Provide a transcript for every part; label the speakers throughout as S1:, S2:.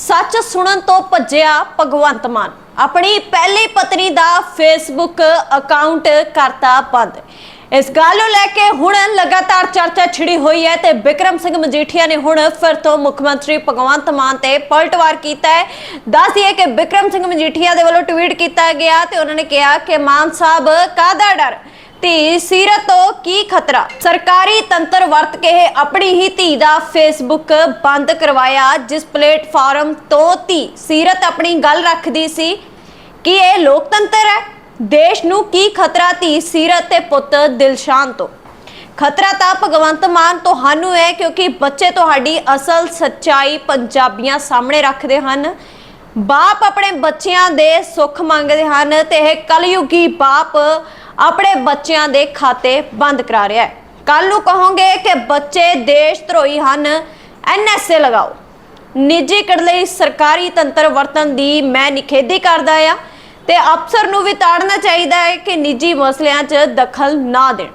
S1: ਸੱਚ ਸੁਣਨ ਤੋਂ ਭੱਜਿਆ ਭਗਵੰਤ ਮਾਨ। ਆਪਣੀ ਪਹਿਲੀ ਪਤਨੀ ਦਾ ਫੇਸਬੁੱਕ ਅਕਾਊਂਟ ਕਰਤਾ ਬੰਦ। ਇਸ ਗੱਲ ਨੂੰ ਲੈ ਕੇ ਹੁਣ ਲਗਾਤਾਰ ਚਰਚਾ ਛਿੜੀ ਹੋਈ ਹੈ ਤੇ ਬਿਕਰਮ ਸਿੰਘ ਮਜੀਠੀਆ ਨੇ ਹੁਣ ਫਿਰ ਤੋਂ ਮੁੱਖ ਮੰਤਰੀ ਭਗਵੰਤ ਮਾਨ ਤੇ ਪਲਟਵਾਰ ਕੀਤਾ ਹੈ। ਦੱਸ ਦਈਏ ਕਿ ਬਿਕਰਮ ਸਿੰਘ ਮਜੀਠੀਆ ਦੇ ਵੱਲੋਂ ਟਵੀਟ ਕੀਤਾ ਗਿਆ ਤੇ ਉਹਨਾਂ ਨੇ ਕਿਹਾ ਕਿ ਮਾਨ ਸਾਹਿਬ ਕਾਹਦਾ ਡਰ? ਧੀ ਸੀਰਤ ਤੋਂ ਕੀ ਖਤਰਾ? ਸਰਕਾਰੀ ਤੰਤਰ ਵਰਤ ਕੇ ਆਪਣੀ ਹੀ ਧੀ ਦਾ ਫੇਸਬੁੱਕ ਬੰਦ ਕਰਵਾਇਆ, ਜਿਸ ਪਲੇਟਫਾਰਮ ਤੋਂ ਧੀ ਸੀਰਤ ਆਪਣੀ ਗੱਲ ਰੱਖਦੀ ਸੀ ਕਿ ਇਹ ਲੋਕਤੰਤਰ ਹੈ। ਦੇਸ਼ ਨੂੰ ਕੀ ਖਤਰਾ ਧੀ ਸੀਰਤ ਤੇ ਪੁੱਤ ਦਿਲਸ਼ਾਨ ਤੋਂ? ਖਤਰਾ ਤਾਂ ਭਗਵੰਤ ਮਾਨ ਤੁਹਾਨੂੰ ਹੈ, ਕਿਉਂਕਿ ਬੱਚੇ ਤੁਹਾਡੀ ਅਸਲ ਸੱਚਾਈ ਪੰਜਾਬੀਆਂ ਸਾਹਮਣੇ ਰੱਖਦੇ ਹਨ। ਬਾਪ ਆਪਣੇ ਬੱਚਿਆਂ ਦੇ ਸੁੱਖ ਮੰਗਦੇ ਹਨ ਤੇ ਇਹ ਕਲਯੁਗੀ ਬਾਪ ਆਪਣੇ ਬੱਚਿਆਂ ਦੇ ਖਾਤੇ ਬੰਦ ਕਰਾ ਰਿਹਾ ਹੈ। ਕੱਲ ਨੂੰ ਕਹੋਗੇ ਕਿ ਬੱਚੇ ਦੇਸ਼ ਧਰੋਈ ਹਨ ਐਨਐਸਏ ਲਗਾਓ। ਨਿੱਜੀ ਕੜ ਲਈ ਸਰਕਾਰੀ ਤੰਤਰ ਵਰਤਨ ਦੀ ਮੈਂ ਨਿਖੇਧੀ ਕਰਦਾ ਆ ਤੇ ਅਫਸਰ ਨੂੰ ਵੀ ਤਾੜਨਾ ਚਾਹੀਦਾ ਹੈ ਕਿ ਨਿੱਜੀ ਮਸਲਿਆਂ 'ਚ ਦਖਲ ਨਾ ਦੇਣ।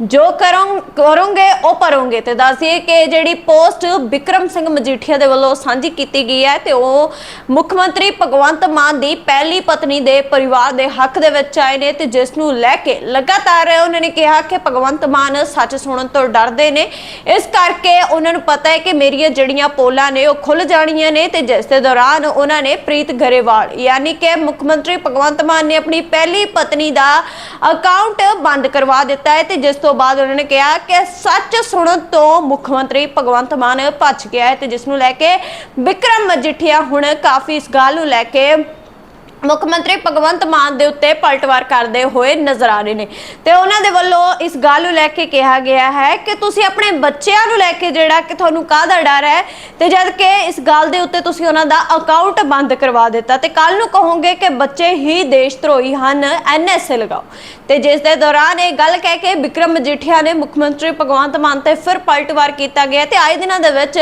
S1: ਜੋ ਕਰੋਂ, ਕਰੋਗੇ, ਉਹ ਪਰੋਗੇ ਤੇ ਦੱਸਿਏ ਕਿ ਜਿਹੜੀ ਪੋਸਟ ਵਿਕਰਮ ਸਿੰਘ ਮਜੀਠੀਆ ਦੇ ਵੱਲੋਂ ਸਾਂਝੀ ਕੀਤੀ ਗਈ ਹੈ ਤੇ ਉਹ ਮੁੱਖ ਮੰਤਰੀ ਭਗਵੰਤ ਮਾਨ ਦੀ ਪਹਿਲੀ ਪਤਨੀ ਦੇ ਪਰਿਵਾਰ ਦੇ ਹੱਕ ਦੇ ਵਿੱਚ ਆਏ ਨੇ ਤੇ ਜਿਸ ਨੂੰ ਲੈ ਕੇ ਲਗਾਤਾਰ ਉਹਨਾਂ ਨੇ ਕਿਹਾ ਕਿ ਭਗਵੰਤ ਮਾਨ ਸੱਚ ਸੁਣਨ ਤੋਂ ਡਰਦੇ ਨੇ। ਇਸ ਕਰਕੇ ਉਹਨਾਂ ਨੂੰ ਪਤਾ ਹੈ ਕਿ ਮੇਰੀਆਂ ਜਿਹੜੀਆਂ ਪੋਲਾਂ ਨੇ, ਉਹ ਖੁੱਲ ਜਾਣੀਆਂ ਨੇ ਤੇ ਜਿਸ ਦੇ ਦੌਰਾਨ ਉਹਨਾਂ ਨੇ ਪ੍ਰੀਤ ਗਰੇਵਾਲ, ਯਾਨੀ ਕਿ ਮੁੱਖ ਮੰਤਰੀ ਭਗਵੰਤ ਮਾਨ ਨੇ ਆਪਣੀ ਪਹਿਲੀ ਪਤਨੀ ਦਾ ਅਕਾਊਂਟ ਬੰਦ ਕਰਵਾ ਦਿੱਤਾ ਹੈ ਤੇ ਜਿਸ ਤੋਂ ਬਾਅਦ ਉਹਨਾਂ ਨੇ ਕਿਹਾ ਕਿ ਸੱਚ ਸੁਣਨ ਤੋਂ ਮੁੱਖ ਮੰਤਰੀ ਭਗਵੰਤ ਮਾਨ ਭੱਜ ਗਿਆ ਹੈ ਤੇ ਜਿਸ ਨੂੰ ਲੈ ਕੇ ਵਿਕਰਮ ਮਜੀਠੀਆ ਹੁਣ ਕਾਫੀ ਇਸ ਗੱਲ ਨੂੰ ਲੈ ਕੇ ਮੁੱਖ ਮੰਤਰੀ ਭਗਵੰਤ ਮਾਨ ਦੇ ਉੱਤੇ ਪਲਟਵਾਰ ਕਰਦੇ ਹੋਏ ਨਜ਼ਰ ਆ ਰਹੇ ਨੇ। ਤੇ ਉਹਨਾਂ ਦੇ ਵੱਲੋਂ ਇਸ ਗੱਲ ਨੂੰ ਲੈ ਕੇ ਕਿਹਾ ਗਿਆ ਹੈ ਕਿ ਤੁਸੀਂ ਆਪਣੇ ਬੱਚਿਆਂ ਨੂੰ ਲੈ ਕੇ ਜਿਹੜਾ ਕਿ ਤੁਹਾਨੂੰ ਕਾਹਦਾ ਡਰ ਹੈ, ਤੇ ਜਦ ਕਿ ਇਸ ਗੱਲ ਦੇ ਉੱਤੇ ਤੁਸੀਂ ਉਹਨਾਂ ਦਾ ਅਕਾਊਂਟ ਬੰਦ ਕਰਵਾ ਦਿੱਤਾ। ਤੇ ਕੱਲ ਨੂੰ ਕਹੋਗੇ ਕਿ ਬੱਚੇ ਹੀ ਦੇਸ਼ ਧਰੋਹੀ ਹਨ ਐਨਐਸਏ ਲਗਾਓ। ਤੇ ਜਿਸ ਦੇ ਦੌਰਾਨ ਇਹ ਗੱਲ ਕਹਿ ਕੇ ਵਿਕਰਮ ਮਜੀਠੀਆ ਨੇ ਮੁੱਖ ਮੰਤਰੀ ਭਗਵੰਤ ਮਾਨ ਤੇ ਫਿਰ ਪਲਟਵਾਰ ਕੀਤਾ ਗਿਆ ਤੇ ਆਏ ਦਿਨਾਂ ਦੇ ਵਿੱਚ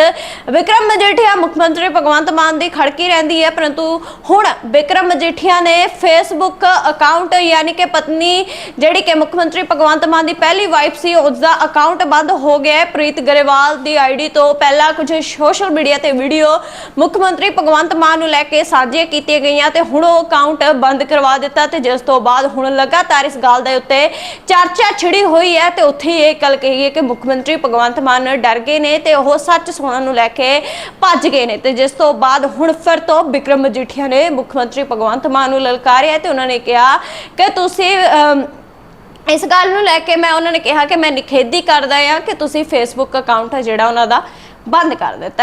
S1: ਵਿਕਰਮ ਮਜੀਠੀਆ ਮੁੱਖ ਮੰਤਰੀ ਭਗਵੰਤ ਮਾਨ ਦੀ ਖੜਕੀ ਰਹਿੰਦੀ ਹੈ, ਪਰੰਤੂ ਹੁਣ ਵਿਕਰਮ ਮਜੀਠੀਆ ਨੇ ਫੇਸਬੁੱਕ ਅਕਾਊਂਟ ਯਾਨੀ ਕਿ ਪਤਨੀ ਜਿਹੜੀ ਕਿ ਮੁੱਖ ਮੰਤਰੀ ਭਗਵੰਤ ਮਾਨ ਦੀ ਪਹਿਲੀ ਵਾਈਫ ਸੀ ਉਸ ਦਾ ਅਕਾਊਂਟ ਬੰਦ ਹੋ ਗਿਆ ਹੈ। ਪ੍ਰੀਤ ਗਰੇਵਾਲ ਦੀ ਆਈਡੀ ਤੋਂ ਪਹਿਲਾਂ ਕੁਝ ਸੋਸ਼ਲ ਮੀਡੀਆ ਤੇ ਵੀਡੀਓ ਮੁੱਖ ਮੰਤਰੀ ਭਗਵੰਤ ਮਾਨ ਨੂੰ ਲੈ ਕੇ ਸਾਂਝੀਆਂ ਕੀਤੀਆਂ ਗਈਆਂ ਤੇ ਹੁਣ ਉਹ ਅਕਾਊਂਟ ਬੰਦ ਕਰਵਾ ਦਿੱਤਾ ਤੇ ਜਿਸ ਤੋਂ ਬਾਅਦ ਹੁਣ ਲਗਾਤਾਰ ਇਸ ਗੱਲ ਦੇ ਉੱਤੇ ਚਰਚਾ ਛਿੜੀ ਹੋਈ ਹੈ ਤੇ ਉੱਥੇ ਹੀ ਇਹ ਗੱਲ ਕਹੀ ਹੈ ਕਿ ਮੁੱਖ ਮੰਤਰੀ ਭਗਵੰਤ ਮਾਨ ਡਰ ਗਏ ਨੇ ਤੇ ਉਹ ਸੱਚ ਸੁਣਨ ਨੂੰ ਲੈ ਕੇ ਭੱਜ ਗਏ ਨੇ ਤੇ ਜਿਸ ਤੋਂ ਬਾਅਦ ਹੁਣ ਫਿਰ ਤੋਂ ਵਿਕਰਮ ਮਜੀਠੀਆ ਨੇ ਮੁੱਖ ਮੰਤਰੀ ਭਗਵੰਤ ਮਾਨ ਨੂੰ ਲਲਕਾਰਿਆ ਤੇ ਉਹਨਾਂ ਨੇ ਕਿਹਾ ਕਿ ਤੁਸੀਂ ਅਮ, ਇਸ ਗੱਲ ਨੂੰ ਲੈ ਕੇ ਮੈਂ ਉਹਨਾਂ ਨੇ ਕਿਹਾ ਕਿ ਮੈਂ ਨਿਖੇਧੀ ਕਰਦਾ ਆ ਕਿ ਤੁਸੀਂ ਫੇਸਬੁੱਕ ਅਕਾਊਂਟ ਹੈ ਜਿਹੜਾ ਉਹਨਾਂ ਦਾ ਬੰਦ ਕਰ ਦਿੱਤਾ